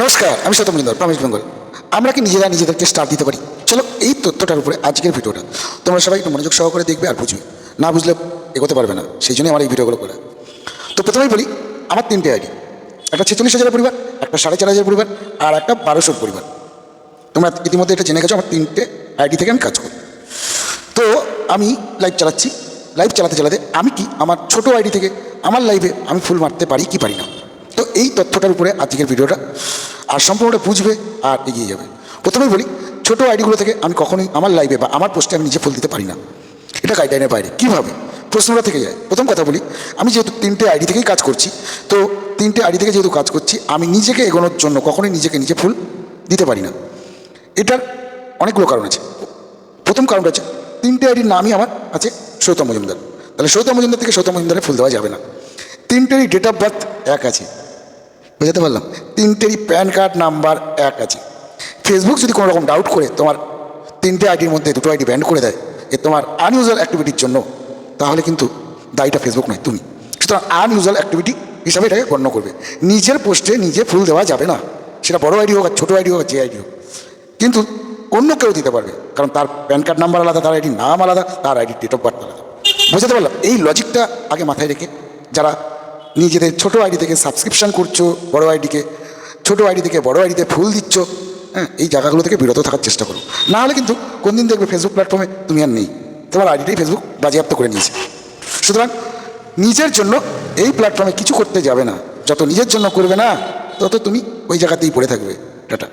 নমস্কার, আমি সতম মজুমদার প্রমেশ বেঙ্গল আমরা কি নিজেরা নিজেদেরকে স্টার দিতে পারি? চলো এই তথ্যটার উপরে আজকের ভিডিওটা। তোমরা সবাই একটু মনোযোগ সহকারে দেখবে আর বুঝবে। না বুঝলে এগোতে পারবে না, সেই জন্যই আমার এই ভিডিওগুলো করা। তো প্রথমেই বলি, আমার তিনটে আইডি। একটা ছেচল্লিশ হাজারের পরিবার, একটা সাড়ে চার হাজার পরিবার, আর একটা বারোশোর পরিবার। তোমরা ইতিমধ্যে এটা জেনে গেছো, আমার তিনটে আইডি থেকে আমি কাজ করি। তো আমি লাইভ চালাচ্ছি। লাইভ চালাতে চালাতে আমি কি আমার ছোট আইডি থেকে আমার লাইভে আমি ফুল মারতে পারি কি পারি না? তো এই তথ্যটার উপরে আজকের ভিডিওটা আর সম্পূর্ণটা বুঝবে আর এগিয়ে যাবে। প্রথমেই বলি, ছোটো আইডিগুলো থেকে আমি কখনোই আমার লাইভে বা আমার পোস্টে আমি নিজে ফুল দিতে পারি না। এটা গাইডলাইনের বাইরে। কীভাবে? প্রশ্নটা থেকে যায়। প্রথম কথা বলি, আমি যেহেতু তিনটে আইডি থেকেই কাজ করছি, তো তিনটে আইডি থেকে যেহেতু কাজ করছি, আমি নিজেকে এগোনোর জন্য কখনোই নিজেকে নিজে ফুল দিতে পারি না। এটার অনেকগুলো কারণ আছে। প্রথম কারণটা হচ্ছে, তিনটে আইডির নামই আমার আছে সৌতম মজুমদার। তাহলে সৌতম মজুমদার থেকে সৌতম মজুমদারে ফুল দেওয়া যাবে না। তিনটেরই ডেট অফ বার্থ এক আছে। বুঝতে পারলাম? তিনটেরই প্যান কার্ড নাম্বার এক আছে। ফেসবুক যদি কোনো রকম ডাউট করে তোমার তিনটে আইডির মধ্যে দুটো আইডি ব্যান্ড করে দেয় এ তোমার আনইউজুয়াল অ্যাক্টিভিটির জন্য, তাহলে কিন্তু দায়ীটা ফেসবুক নয়, তুমি। সুতরাং আনইউজুয়াল অ্যাক্টিভিটি হিসাবে এটাকে গণ্য করবে। নিজের পোস্টে নিজে ফুল দেওয়া যাবে না। সেটা বড় আইডি হোক আর ছোটো আইডি হোক যে আইডি হোক। কিন্তু অন্য কেউ দিতে পারবে, কারণ তার প্যান কার্ড নাম্বার আলাদা, তার আইডির নাম আলাদা, তার আইডির ডেট অফ বার্থ আলাদা। বুঝতে পারলাম? এই লজিকটা আগে মাথায় রেখে যারা নিজেদের ছোট আইডি থেকে সাবস্ক্রিপশান করছ, বড় আইডিকে, ছোট আইডি থেকে বড় আইডিতে ফুল দিচ্ছ হ্যাঁ এই জায়গাগুলো থেকে বিরত থাকার চেষ্টা করো। না হলে কিন্তু কোন দিন দেখবে ফেসবুক প্ল্যাটফর্মে তুমি আর নেই। তোমার আইডিটাই ফেসবুক বাজেয়াপ্ত করে নিয়েছে। সুতরাং নিজের জন্য এই প্ল্যাটফর্মে কিছু করতে যাবে না। যত নিজের জন্য করবে না, তত তুমি ওই জায়গাতেই পড়ে থাকবে। টাটা।